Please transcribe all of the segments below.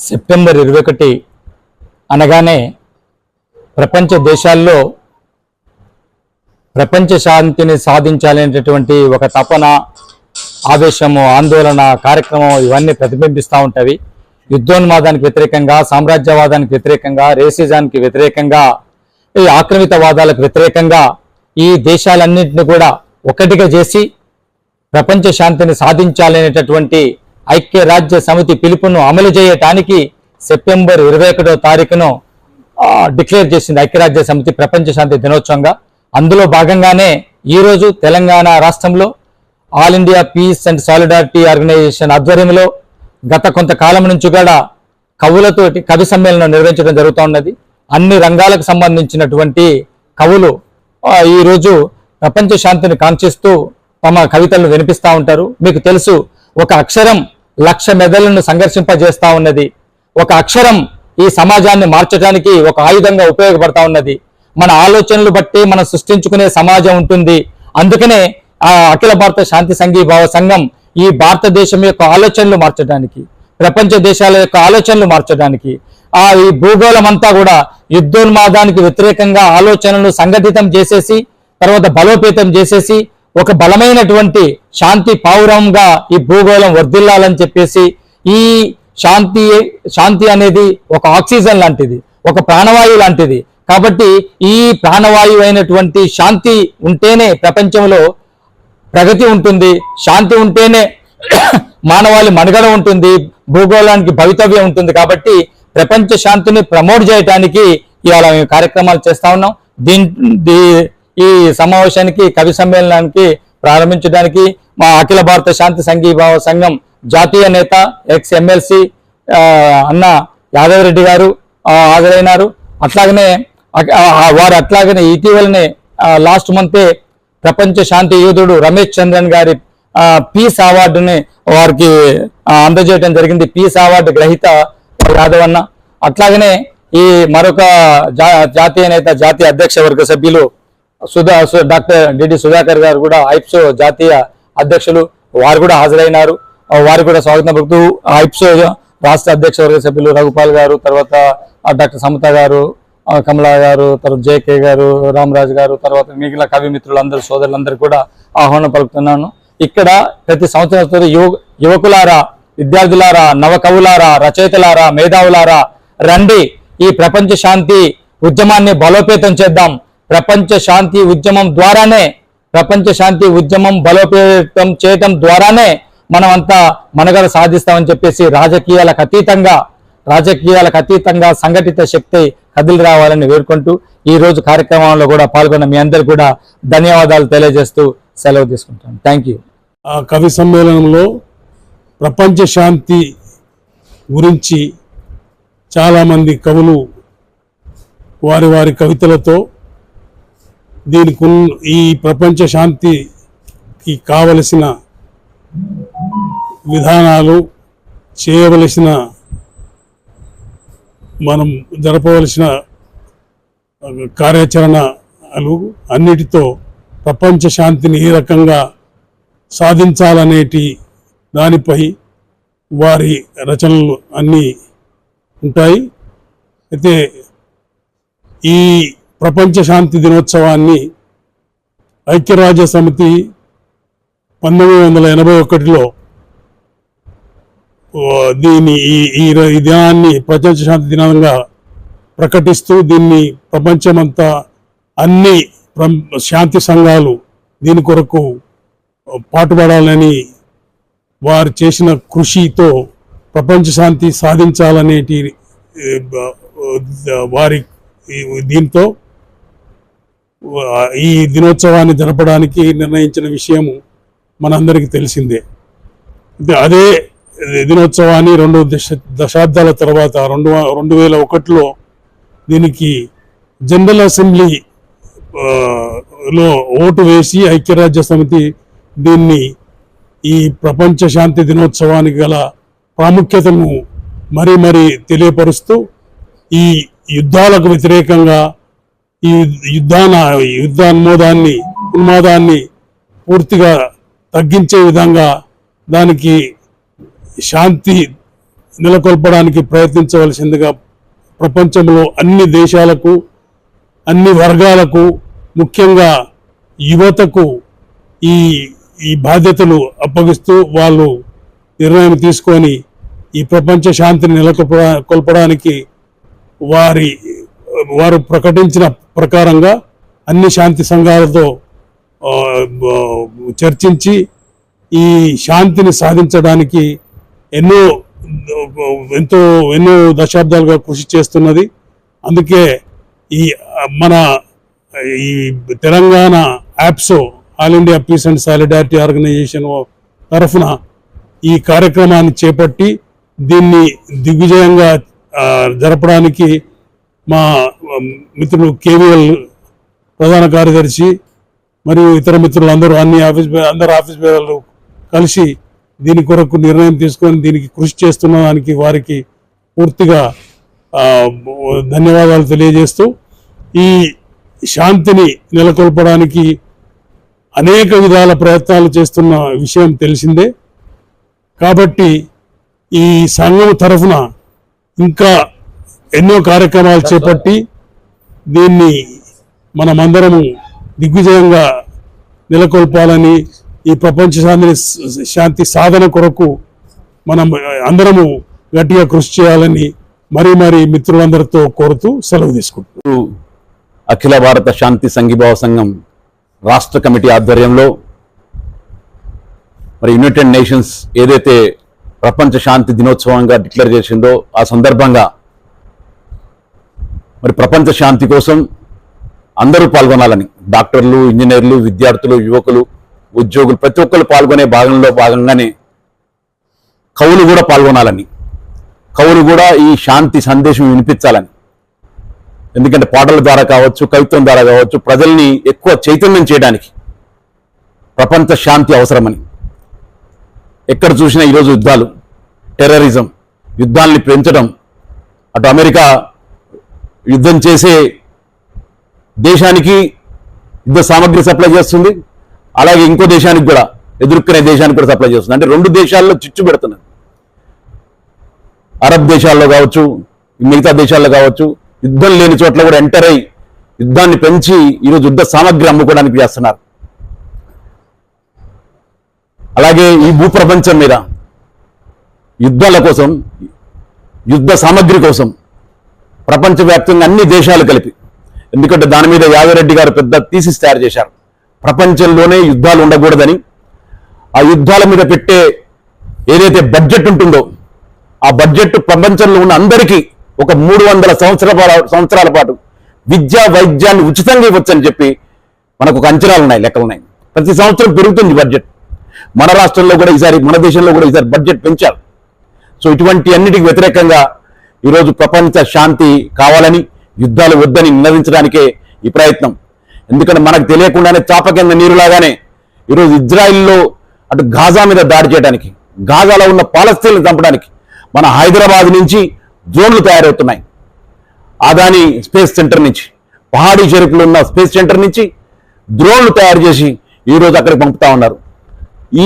September ఇరవై ఒకటి అనగానే ప్రపంచ దేశాల్లో ప్రపంచ శాంతిని సాధించాలనేటటువంటి ఒక తపన ఆవేశము ఆందోళన కార్యక్రమం ఇవన్నీ ప్రతిబింబిస్తూ ఉంటవి. యుద్ధోన్మాదానికి వ్యతిరేకంగా సామ్రాజ్యవాదానికి వ్యతిరేకంగా రేసిజానికి వ్యతిరేకంగా ఈ ఆక్రమితవాదాలకు వ్యతిరేకంగా ఈ దేశాలన్నింటినీ కూడా ఒకటిగా చేసి ప్రపంచ శాంతిని సాధించాలనేటటువంటి ఐక్యరాజ్య సమితి పిలుపును అమలు చేయటానికి సెప్టెంబర్ ఇరవై ఒకటో తారీఖును డిక్లేర్ చేసింది ఐక్యరాజ్య సమితి ప్రపంచ శాంతి దినోత్సవంగా. అందులో భాగంగానే ఈరోజు తెలంగాణ రాష్ట్రంలో all India peace and solidarity organisation ఆధ్వర్యంలో గత కొంతకాలం నుంచి కూడా కవులతోటి కవి సమ్మేళనం నిర్వహించడం జరుగుతూ ఉన్నది. అన్ని రంగాలకు సంబంధించినటువంటి కవులు ఈరోజు ప్రపంచ శాంతిని కాంక్షిస్తూ తమ కవితలను వినిపిస్తూ ఉంటారు. మీకు తెలుసు ఒక అక్షరం లక్ష మెదళ్ళను సంఘర్షింపజేస్తా ఉన్నది. ఒక అక్షరం ఈ సమాజాన్ని మార్చడానికి ఒక ఆయుధంగా ఉపయోగపడతా ఉన్నది. మన ఆలోచనలు బట్టి మనం సృష్టించుకునే సమాజం ఉంటుంది. అందుకనే ఆ అఖిల భారత శాంతి సంఘీభావ సంఘం ఈ భారతదేశం యొక్క ఆలోచనలు మార్చడానికి ప్రపంచ దేశాల యొక్క ఆలోచనలు మార్చడానికి ఆ ఈ భూగోళం అంతా కూడా యుద్ధోన్మాదానికి వ్యతిరేకంగా ఆలోచనలు సంఘటితం చేసేసి తర్వాత బలోపేతం చేసేసి ఒక బలమైనటువంటి శాంతి పావురంగా ఈ భూగోళం వర్ధిల్లాలని చెప్పేసి ఈ శాంతి శాంతి అనేది ఒక ఆక్సిజన్ లాంటిది ఒక ప్రాణవాయువు లాంటిది. కాబట్టి ఈ ప్రాణవాయువు అయినటువంటి శాంతి ఉంటేనే ప్రపంచంలో ప్రగతి ఉంటుంది శాంతి ఉంటేనే మానవాళి మనుగడ ఉంటుంది భూగోళానికి భవితవ్యం ఉంటుంది. కాబట్టి ప్రపంచ శాంతిని ప్రమోట్ చేయడానికి ఇవాళ మేము కార్యక్రమాలు చేస్తా ఉన్నాం. దీని దీ- ఈ సమావేశానికి కవి సమ్మేళనానికి ప్రారంభించడానికి మా అఖిల భారత శాంతి సంఘీభావ సంఘం జాతీయ నేత ఎక్స్ ఎమ్మెల్సీ అన్న యాదవ్ రెడ్డి గారు హాజరైనారు. అట్లాగనే వారు అట్లాగనే ఇటీవలనే లాస్ట్ మంతే ప్రపంచ శాంతి యోధుడు రమేష్ చంద్రన్ గారి పీస్ అవార్డుని వారికి అందజేయడం జరిగింది. పీస్ అవార్డు గ్రహీత యాదవ్ అన్న. అట్లాగనే ఈ మరొక జా- జాతీయ నేత జాతీయ అధ్యక్ష వర్గ సభ్యులు సుధా డాక్టర్ డిడి సుధాకర్ గారు కూడా ఐప్సో జాతీయ అధ్యక్షులు వారు కూడా హాజరైనారు. వారు కూడా స్వాగతం పలుకుతూ ఐప్సో రాష్ట్ర అధ్యక్ష వర్గ సభ్యులు రఘుపాల్ గారు తర్వాత డాక్టర్ సమత గారు కమలా గారు తర్వాత జేకే గారు రామరాజు గారు తర్వాత మిగిలిన కవి మిత్రులందరూ సోదరులందరూ కూడా ఆహ్వానం పలుకుతున్నాను. ఇక్కడ ప్రతి సంవత్సరం యువ యువకులారా విద్యార్థులారా నవకవులారా రచయితలారా మేధావులారా రండి. ఈ ప్రపంచ శాంతి ఉద్యమాన్ని బలోపేతం చేద్దాం. ప్రపంచ శాంతి ఉద్యమం ద్వారానే ప్రపంచ శాంతి ఉద్యమం బలోపేతం చేయటం ద్వారానే మనం అంతా సాధిస్తామని చెప్పేసి రాజకీయాలకు అతీతంగా రాజకీయాలకు అతీతంగా సంఘటిత శక్తి కదిలి రావాలని వేడుకుంటూ ఈ రోజు కార్యక్రమంలో కూడా పాల్గొన్న మీ అందరు కూడా ధన్యవాదాలు తెలియజేస్తూ సెలవు తీసుకుంటాను థ్యాంక్ యూ ఆ కవి సమ్మేళనంలో ప్రపంచ శాంతి గురించి చాలామంది కవులు వారి వారి కవితలతో దీనికి ఈ ప్రపంచ శాంతికి కావలసిన విధానాలు చేయవలసిన మనం జరపవలసిన కార్యాచరణలు అన్నిటితో ప్రపంచ శాంతిని ఏ రకంగా సాధించాలనేటి దానిపై వారి రచనలు అన్నీ ఉంటాయి. అయితే ఈ ప్రపంచ శాంతి దినోత్సవాన్ని ఐక్యరాజ్య సమితి పంతొమ్మిది వందల ఎనభై ఒకటిలో దీన్ని ఈ ఈ దినాన్ని ప్రపంచ శాంతి దినంగా ప్రకటిస్తూ దీన్ని ప్రపంచమంతా అన్ని ప్రం- శాంతి సంఘాలు దీని కొరకు పాటుపడాలని వారు చేసిన కృషితో ప్రపంచ శాంతి సాధించాలనేటి వారి దీంతో ఈ దినోత్సవాన్ని జరపడానికి నిర్ణయించిన విషయము మనందరికీ తెలిసిందే. అదే దినోత్సవాన్ని రెండు దశ దశాబ్దాల తర్వాత రెండు రెండు వేల ఒకటిలో దీనికి జనరల్ అసెంబ్లీ లో ఓటు వేసి ఐక్యరాజ్య సమితి దీన్ని ఈ ప్రపంచ శాంతి దినోత్సవానికి గల ప్రాముఖ్యతను మరీ మరీ తెలియపరుస్తూ ఈ యుద్ధాలకు వ్యతిరేకంగా ఈ యుద్ధాన యుద్ధాన్మోదాన్ని ఉన్మాదాన్ని పూర్తిగా తగ్గించే విధంగా దానికి శాంతి నెలకొల్పడానికి ప్రయత్నించవలసిందిగా ప్రపంచంలో అన్ని దేశాలకు అన్ని వర్గాలకు ముఖ్యంగా యువతకు ఈ ఈ బాధ్యతలు అప్పగిస్తూ వాళ్ళు నిర్ణయం తీసుకొని ఈ ప్రపంచ శాంతిని నెలకొల్ప కొల్పడానికి వారి వారు ప్రకటించిన ప్రకారంగా అన్ని శాంతి సంఘాలతో చర్చించి ఈ శాంతిని సాధించడానికి ఎన్నో ఎంతో ఎన్నో దశాబ్దాలుగా కృషి చేస్తున్నది. అందుకే ఈ మన ఈ Telangana AIPSO all India peace and solidarity organisation తరఫున ఈ కార్యక్రమాన్ని చేపట్టి దీన్ని దిగ్విజయంగా జరపడానికి మా మిత్రులు కేవీఎల్ ప్రధాన కార్యదర్శి మరియు ఇతర మిత్రులు అందరూ అన్ని ఆఫీస్ అందరు ఆఫీస్ బేరలు కలిసి దీని కొరకు నిర్ణయం తీసుకొని దీనికి కృషి చేస్తున్న దానికి వారికి పూర్తిగా ధన్యవాదాలు తెలియజేస్తూ ఈ శాంతిని నెలకొల్పడానికి అనేక విధాల ప్రయత్నాలు చేస్తున్న విషయం తెలిసిందే. కాబట్టి ఈ సంఘం తరఫున ఇంకా ఎన్నో కార్యక్రమాలు చేపట్టి దీన్ని మనమందరము దిగ్విజయంగా నెలకొల్పాలని ఈ ప్రపంచ శాంతి శాంతి సాధన కొరకు మనం అందరము గట్టిగా కృషి చేయాలని మరీ మరీ మిత్రులందరితో కోరుతూ సెలవు తీసుకుంటున్నాం. అఖిల భారత శాంతి సంఘీభావ సంఘం రాష్ట్ర కమిటీ ఆధ్వర్యంలో మరి యునైటెడ్ నేషన్స్ ఏదైతే ప్రపంచ శాంతి దినోత్సవంగా డిక్లేర్ చేసిందో ఆ సందర్భంగా మరి ప్రపంచ శాంతి కోసం అందరూ పాల్గొనాలని. డాక్టర్లు ఇంజనీర్లు విద్యార్థులు యువకులు ఉద్యోగులు ప్రతి ఒక్కరు పాల్గొనే భాగంలో భాగంగానే కవులు కూడా పాల్గొనాలని. కవులు కూడా ఈ శాంతి సందేశం వినిపించాలని. ఎందుకంటే పాటల ద్వారా కావచ్చు కవిత్వం ద్వారా కావచ్చు ప్రజల్ని ఎక్కువ చైతన్యం చేయడానికి ప్రపంచ శాంతి అవసరమని. ఎక్కడ చూసినా ఈరోజు యుద్ధాలు టెర్రరిజం యుద్ధాల్ని పెంచడం అటు అమెరికా యుద్ధం చేసే దేశానికి యుద్ధ సామగ్రి సప్లై చేస్తుంది. అలాగే ఇంకో దేశానికి కూడా ఎదుర్కొనే దేశానికి కూడా సప్లై చేస్తుంది. అంటే రెండు దేశాల్లో చిచ్చు పెడుతున్నారు అరబ్ దేశాల్లో కావచ్చు మిగతా దేశాల్లో కావచ్చు యుద్ధం లేని చోట్ల కూడా ఎంటర్ అయి యుద్ధాన్ని పెంచి ఈరోజు యుద్ధ సామగ్రి అమ్ముకోవడానికి చేస్తున్నారు. అలాగే ఈ భూప్రపంచం మీద యుద్ధాల కోసం యుద్ధ సామగ్రి కోసం ప్రపంచవ్యాప్తంగా అన్ని దేశాలు కలిపి. ఎందుకంటే దాని మీద యాదరెడ్డి గారు పెద్ద థీసిస్ తయారు చేశారు. ప్రపంచంలోనే యుద్ధాలు ఉండకూడదని. ఆ యుద్ధాల మీద పెట్టే ఏదైతే బడ్జెట్ ఉంటుందో ఆ బడ్జెట్ ప్రపంచంలో ఉన్న అందరికీ ఒక మూడు వందల సంవత్సరాల సంవత్సరాల పాటు విద్యా వైద్యాన్ని ఉచితంగా ఇవ్వచ్చని చెప్పి మనకు ఒక అంచనాలు ఉన్నాయి లెక్కలు ఉన్నాయి. ప్రతి సంవత్సరం పెరుగుతుంది బడ్జెట్ మన రాష్ట్రంలో కూడా ఈసారి మన దేశంలో కూడా ఈసారి బడ్జెట్ పెంచారు. సో ఇటువంటి అన్నిటికి వ్యతిరేకంగా ఈరోజు ప్రపంచ శాంతి కావాలని యుద్ధాలు వద్దని నినదించడానికే ఈ ప్రయత్నం. ఎందుకంటే మనకు తెలియకుండానే చాప కింద నీరులాగానే ఈరోజు ఇజ్రాయిల్లో అటు గాజా మీద దాడి చేయడానికి గాజాలో ఉన్న పాలస్తీన్లు చంపడానికి మన హైదరాబాద్ నుంచి డ్రోన్లు తయారవుతున్నాయి. అదాని స్పేస్ సెంటర్ నుంచి పహాడీ చెరుకులు ఉన్న స్పేస్ సెంటర్ నుంచి డ్రోన్లు తయారు చేసి ఈరోజు అక్కడికి పంపుతా ఉన్నారు.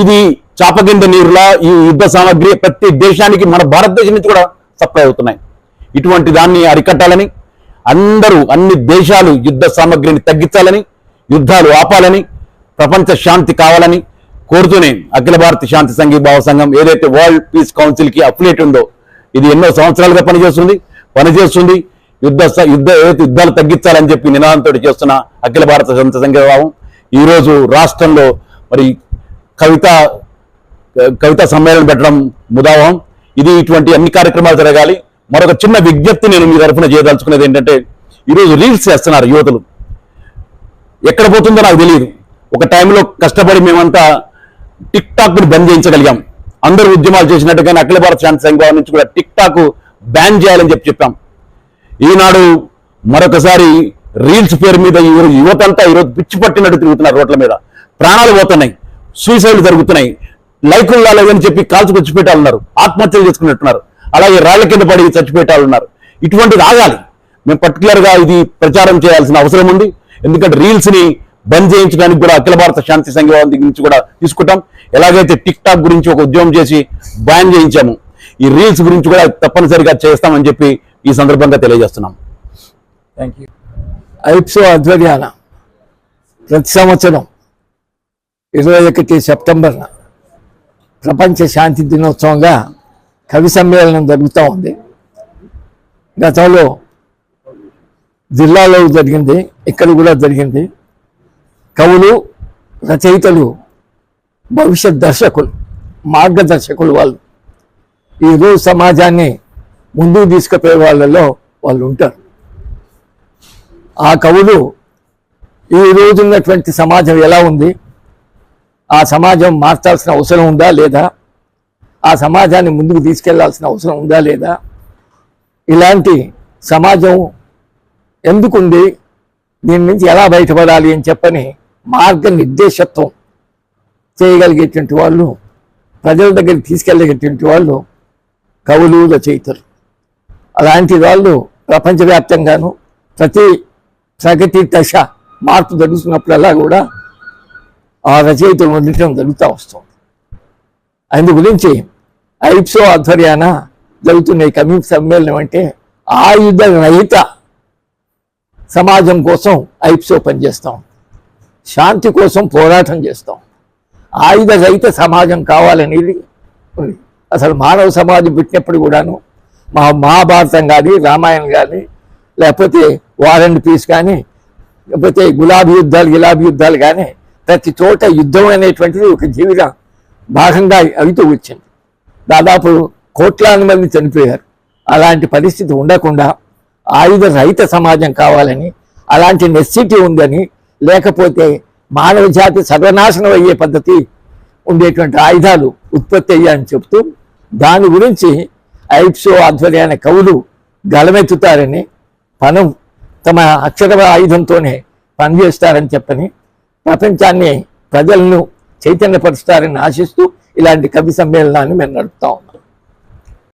ఇది చాప కింద నీరులా ఈ యుద్ధ సామాగ్రి ప్రతి దేశానికి మన భారతదేశం నుంచి కూడా సప్లై అవుతున్నాయి. ఇటువంటి దాన్ని అరికట్టాలని అందరూ అన్ని దేశాలు యుద్ధ సామగ్రిని తగ్గించాలని యుద్ధాలు ఆపాలని ప్రపంచ శాంతి కావాలని కోరుతూనే అఖిల భారత శాంతి సంఘీభావ సంఘం ఏదైతే వరల్డ్ పీస్ కౌన్సిల్కి అఫిలియేట్ ఉందో ఇది ఎన్నో సంవత్సరాలుగా పనిచేస్తుంది. పనిచేస్తుంది. యుద్ధ యుద్ధ ఏదైతే యుద్ధాలు తగ్గించాలని చెప్పి నినాదంతో చేస్తున్న అఖిల భారత శాంతి సంఘీభావం ఈ రోజు రాష్ట్రంలో మరి కవిత కవితా సమ్మేళనం పెట్టడం ముదావం ఇది ఇటువంటి అన్ని కార్యక్రమాలు జరగాలి. మరొక చిన్న విజ్ఞప్తి నేను మీ తరఫున చేయదలుచుకునేది ఏంటంటే ఈరోజు రీల్స్ చేస్తున్నారు యువతులు. ఎక్కడ పోతుందో నాకు తెలియదు. ఒక టైంలో కష్టపడి మేమంతా టిక్ టాక్ను బంద్ చేయించగలిగాం. అందరూ ఉద్యమాలు చేసినట్టుగానే అఖిల భారత శాంతి సంఘం నుంచి కూడా టిక్ టాక్ బ్యాన్ చేయాలని చెప్పి చెప్పాం. ఈనాడు మరొకసారి రీల్స్ పేరు మీద ఈ యువ- యువతంతా ఈరోజు పిచ్చి పట్టినట్టు తిరుగుతున్నారు రోడ్ల మీద. ప్రాణాలు పోతున్నాయి. సూసైడ్లు జరుగుతున్నాయి. లైకులు రాలేదని చెప్పి కాల్చుకొచ్చి పెట్టాలన్నారు ఆత్మహత్యలు చేసుకున్నట్టున్నారు. అలాగే రాళ్ళ కింద పడి చచ్చిపెట్టాలన్నారు ఇటువంటిది ఆగాలి మేము పర్టికులర్గా ఇది ప్రచారం చేయాల్సిన అవసరం ఉంది. ఎందుకంటే రీల్స్ని బంద్ చేయించడానికి కూడా అఖిల భారత శాంతి సంఘం దగ్గర నుంచి కూడా తీసుకుంటాం. ఎలాగైతే టిక్ టాక్ గురించి ఒక ఉద్యమం చేసి బ్యాన్ చేయించాము ఈ రీల్స్ గురించి కూడా తప్పనిసరిగా చేస్తామని చెప్పి ఈ సందర్భంగా తెలియజేస్తున్నాం. థ్యాంక్ యూ ఐప్సో ఆధ్వర్యాన ప్రతి సంవత్సరం ఇరవై ఒకటి సెప్టెంబర్న ప్రపంచ శాంతి దినోత్సవంగా కవి సమ్మేళనం జరుగుతూ ఉంది. గతంలో జిల్లాలో జరిగింది ఇక్కడ కూడా జరిగింది. కవులు రచయితలు భవిష్యత్ దర్శకులు మార్గదర్శకులు వాళ్ళు. ఈరోజు సమాజాన్ని ముందుకు తీసుకుపోయే వాళ్ళలో వాళ్ళు ఉంటారు. ఆ కవులు ఈ రోజు ఉన్నటువంటి సమాజం ఎలా ఉంది? ఆ సమాజం మార్చాల్సిన అవసరం ఉందా లేదా? ఆ సమాజాన్ని ముందుకు తీసుకెళ్ళాల్సిన అవసరం ఉందా లేదా? ఇలాంటి సమాజం ఎందుకుంది? దీని నుంచి ఎలా బయటపడాలి అని చెప్పని మార్గ నిర్దేశత్వం చేయగలిగేటువంటి వాళ్ళు ప్రజల దగ్గరికి తీసుకెళ్ళగేటువంటి వాళ్ళు కవులు రచయితలు. అలాంటి వాళ్ళు ప్రపంచవ్యాప్తంగాను ప్రతి ప్రగతి దశ మార్పు జరుగుతున్నప్పుడల్లా కూడా ఆ రచయితలు ఉండటం జరుగుతూ వస్తుంది. అందు గురించి ఐప్సో ఆధ్వర్యాన జరుగుతున్న ఈ సమ్మేళనం అంటే ఆయుధ రహిత సమాజం కోసం ఐప్సో పనిచేస్తాం. శాంతి కోసం పోరాటం చేస్తాం. ఆయుధ రహిత సమాజం కావాలనేది ఉంది. అసలు మానవ సమాజం పెట్టినప్పుడు కూడాను మా మహాభారతం కానీ రామాయణం కానీ లేకపోతే వార్ అండ్ పీస్ కానీ లేకపోతే గులాబీ యుద్ధాలు గులాబీ యుద్ధాలు కానీ ప్రతి చోట యుద్ధం అనేటువంటిది ఒక జీవిత భాగంగా అవుతూ వచ్చింది. దాదాపు కోట్లాది మంది చనిపోయారు. అలాంటి పరిస్థితి ఉండకుండా ఆయుధ రహిత సమాజం కావాలని అలాంటి నెసిటీ ఉందని లేకపోతే మానవ జాతి సర్వనాశనం అయ్యే పద్ధతి ఉండేటువంటి ఆయుధాలు ఉత్పత్తి అయ్యాయని చెప్తూ దాని గురించి ఐప్సో ఆధ్వర్యాన కవులు గలమెత్తుతారని పనం తమ అక్షర ఆయుధంతోనే పనిచేస్తారని చెప్పని ప్రపంచాన్ని ప్రజలను చైతన్యపరుస్తారని ఆశిస్తూ ఇలాంటి కవి సమ్మేళనాన్ని మేము నడుపుతా ఉన్నాం.